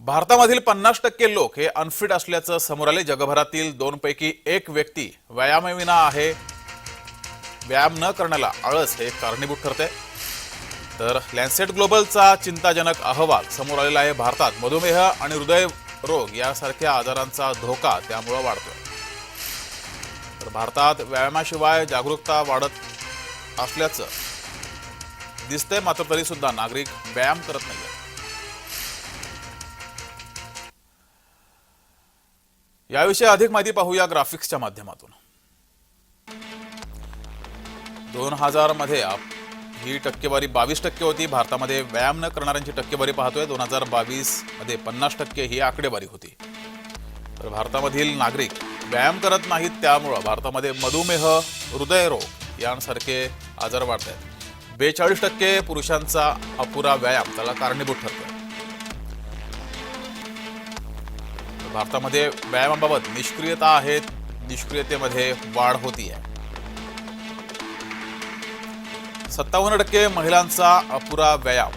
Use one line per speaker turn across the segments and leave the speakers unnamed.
भारतामधील पन्नास टक्के लोक हे अनफिट असल्याचं समोर आले जगभरातील दोनपैकी एक व्यक्ती व्यायामविना आहे. व्यायाम न करण्याला आळस हे कारणीभूत ठरते तर लॅन्सेट ग्लोबलचा चिंताजनक अहवाल समोर आलेला आहे भारतात. मधुमेह आणि हृदय रोग यासारख्या आजारांचा धोका त्यामुळं वाढतो तर भारतात व्यायामाशिवाय जागरूकता वाढत असल्याचं दिसतंय मात्र तरी सुद्धा नागरिक व्यायाम करत नाही याविषयी अधिक माहिती पाहूया ग्राफिक्सच्या माध्यमातून. दोन हजारमध्ये आप- ही टक्केवारी बावीस टक्के होती. भारतामध्ये व्यायाम न करणाऱ्यांची टक्केवारी पाहतोय. दोन हजार बावीसमध्ये पन्नास टक्के ही आकडेवारी होती. तर भारतामधील नागरिक व्यायाम करत नाहीत त्यामुळं भारतामध्ये मधुमेह हृदयरोग यांसारखे आजार वाढत आहेत बेचाळीस टक्के पुरुषांचा अपुरा व्यायाम त्याला कारणीभूत ठरतो भारतामध्ये व्यायामाबाबत निष्क्रियता आहे निष्क्रियतेमध्ये वाढ होती आहे सत्तावन्न टक्के महिलांचा अपुरा व्यायाम.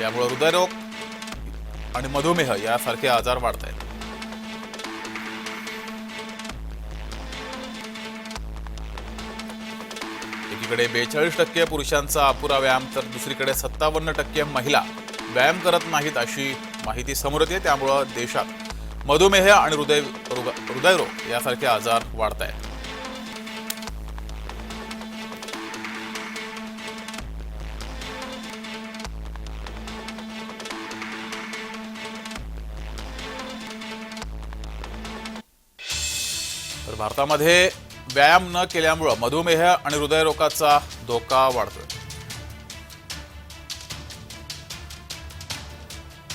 यामुळे हृदयरोग आणि मधुमेह यासारखे आजार वाढत आहेत एकीकडे बेचाळीस टक्के पुरुषांचा अपुरा व्यायाम तर दुसरीकडे सत्तावन्न टक्के महिला व्यायाम करत नाहीत अशी माहिती समोर येते त्यामुळं देशात मधुमेह आणि हृदय रोग हृदयरोग यासारखे आजार वाढत आहेत तर भारतामध्ये व्यायाम न केल्यामुळं मधुमेह आणि हृदयरोगाचा धोका वाढतोय.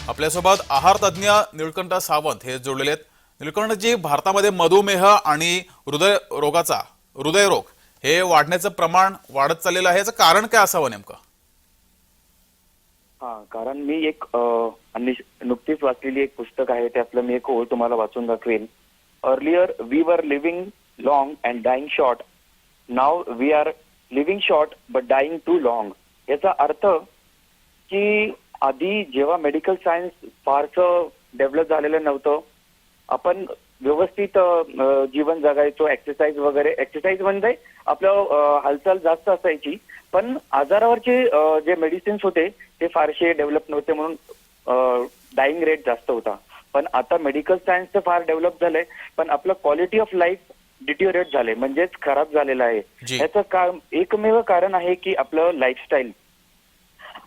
आपल्यासोबत आहार तज्ज्ञ निळकंठ सावंत हे जोडलेले आहेत. निळकंठजी भारतामध्ये मधुमेह आणि हृदय रोगाचा हृदयरोग हे वाढण्याचं प्रमाण वाढत चाललेलं आहे. याचं कारण काय असावं नेमकं?
हा कारण मी एक नुकतीच वाचलेली एक पुस्तक आहे त्यातलं मी एक ओळ तुम्हाला वाचून दाखवेन. Earlier we were living long and dying short now we are living short but dying too long याचा अर्थ की आधी जेव्हा मेडिकल सायन्स फारसं डेव्हलप झालेलं नव्हतं आपण व्यवस्थित जीवन जगायचो एक्सरसाइज वगैरे एक्सरसाइज म्हणजे आपलं हालचाल जास्त असायची. पण आजारावरचे जे मेडिसिन्स होते ते फारसे डेव्हलप नव्हते म्हणून डाईंग रेट जास्त होता. पण आता मेडिकल सायन्सचं फार डेव्हलप झालंय पण आपलं क्वालिटी ऑफ लाईफ डिटिओरेट झाले म्हणजेच खराब झालेलं आहे. याचं का एकमेव कारण आहे की आपलं लाईफस्टाईल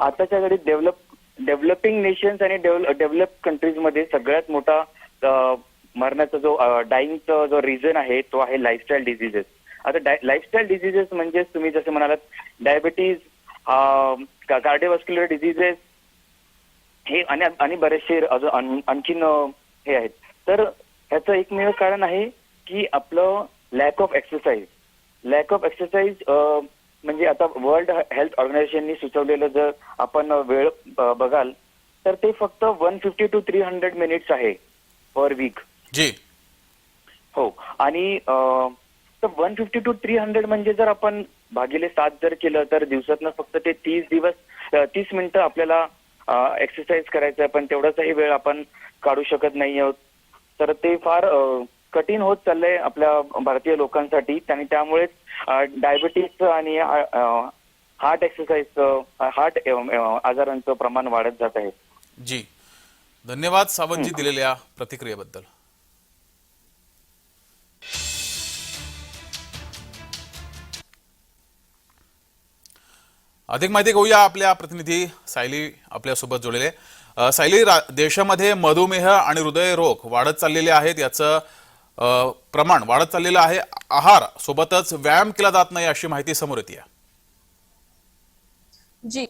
आताच्या घडीत डेव्हलप डेव्हलपिंग नेशन्स आणि डेव्हलप कंट्रीजमध्ये सगळ्यात मोठा मरणाचा मरण्याचा जो डाईंगचा जो रिझन आहे तो आहे लाईफस्टाईल डिझिजेस आता लाईफस्टाईल डिझिजेस म्हणजे तुम्ही जसे म्हणालात डायबिटीज कार्डिओव्हास्क्युलर डिझिजेस हे आणि आणि बरेचसे अजून आणखीन हे आहेत. तर ह्याचं एकमेव कारण आहे की आपलं lack of exercise lack of exercise म्हणजे आता वर्ल्ड हेल्थ ऑर्गनायझेशननी सुचवलेलं जर आपण वेळ बघाल तर ते फक्त one fifty two three hundred minutes आहे पर वीक
जी.
हो. आणि one fifty two three hundred म्हणजे जर आपण भागिले सात जर केलं तर दिवसातनं फक्त ते तीस दिवस तीस मिनिटं आपल्याला एक्सरसाइज करायचं आहे पण तेवढाचाही वेळ आपण काढू शकत नाही आहोत. तर ते फार कठीण होत चाललंय आपल्या भारतीय लोकांसाठी. आणि त्यामुळेच डायबिटीजचं आणि हार्ट एक्सरसाइजचं हार्ट आजारांचं प्रमाण वाढत जात आहे.
जी. धन्यवाद सावंतजी दिलेल्या प्रतिक्रियेबद्दल. अधिक माहिती घेऊया आपल्या प्रतिनिधी सायली आपल्यासोबत जोडलेले. सायली देशामध्ये मधुमेह आणि हृदयरोग वाढत चाललेले आहेत. याचं प्रमाण वाढत चाललेलं आहे. आहार सोबतच व्यायाम केला जात नाही अशी माहिती समोर येते
जी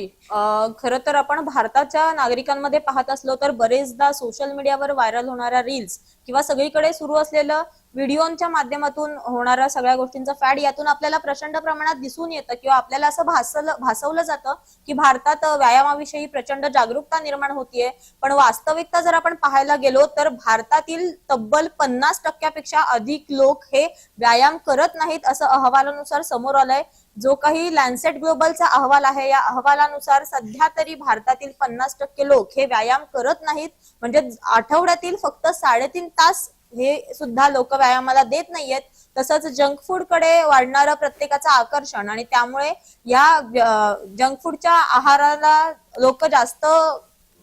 खर तर आपण भारताच्या नागरिकांमध्ये पाहत असलो तर बरेचदा सोशल मीडियावर व्हायरल होणाऱ्या रील्स किंवा सगळीकडे सुरू असलेलं व्हिडिओच्या माध्यमातून होणाऱ्या सगळ्या गोष्टींचा फॅड यातून आपल्याला प्रचंड प्रमाणात दिसून येतं किंवा आपल्याला असं भासलं भासवलं जातं की भारतात व्यायामाविषयी प्रचंड जागरूकता निर्माण होतीये. पण वास्तविकता जर आपण पाहायला गेलो तर भारतातील तब्बल पन्नास टक्क्यापेक्षा अधिक लोक हे व्यायाम करत नाहीत असं अहवालानुसार समोर आलंय. जो काही लॅन्सेट ग्लोबलचा अहवाल आहे या अहवालानुसार सध्या तरी भारतातील पन्नास टक्के लोक हे व्यायाम करत नाहीत. म्हणजे आठवड्यातील फक्त साडेतीन तास हे सुद्धा लोक व्यायामाला देत नाहीयेत. तसंच जंक फूडकडे वाढणारं प्रत्येकाचं आकर्षण आणि त्यामुळे या जंक फूडच्या आहाराला लोक जास्त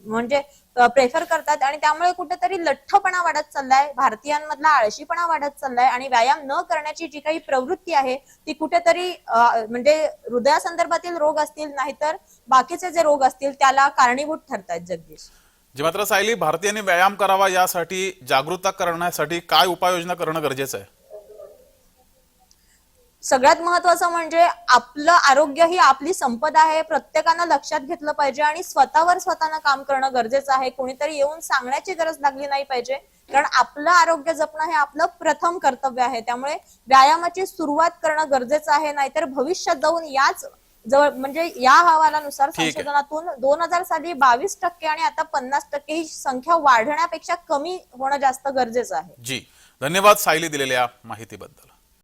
म्हणजे प्रेफर करतात. आणि त्यामुळे कुठेतरी लठ्ठपणा वाढत चाललाय. भारतीयांमधला आळशीपणा वाढत चाललाय. आणि व्यायाम न करण्याची जी काही प्रवृत्ती आहे ती कुठेतरी म्हणजे हृदयासंदर्भातील रोग असतील नाहीतर बाकीचे जे रोग असतील त्याला कारणीभूत ठरतायत जगदीश.
जी मात्र सायली भारतीयांनी व्यायाम करावा यासाठी जागरूकता करण्यासाठी काय उपाययोजना करणं गरजेचं आहे?
सगळ्यात महत्वाचं म्हणजे आपलं आरोग्य ही आपली संपदा आहे. प्रत्येकानं लक्षात घेतलं पाहिजे आणि स्वतःवर स्वतःनं काम करणं गरजेचं आहे. कोणीतरी येऊन सांगण्याची गरज लागली नाही पाहिजे. कारण आपलं आरोग्य जपणं हे आपलं प्रथम कर्तव्य आहे. त्यामुळे व्यायामाची सुरुवात करणं गरजेचं आहे. नाहीतर भविष्यात जाऊन याच जवळ म्हणजे या अहवालानुसार. संशोधनातून दोन हजार साली बावीस टक्के आणि आता पन्नास टक्के ही संख्या वाढण्यापेक्षा कमी होणं जास्त गरजेचं आहे.
जी. धन्यवाद सायली दिलेल्या माहितीबद्दल.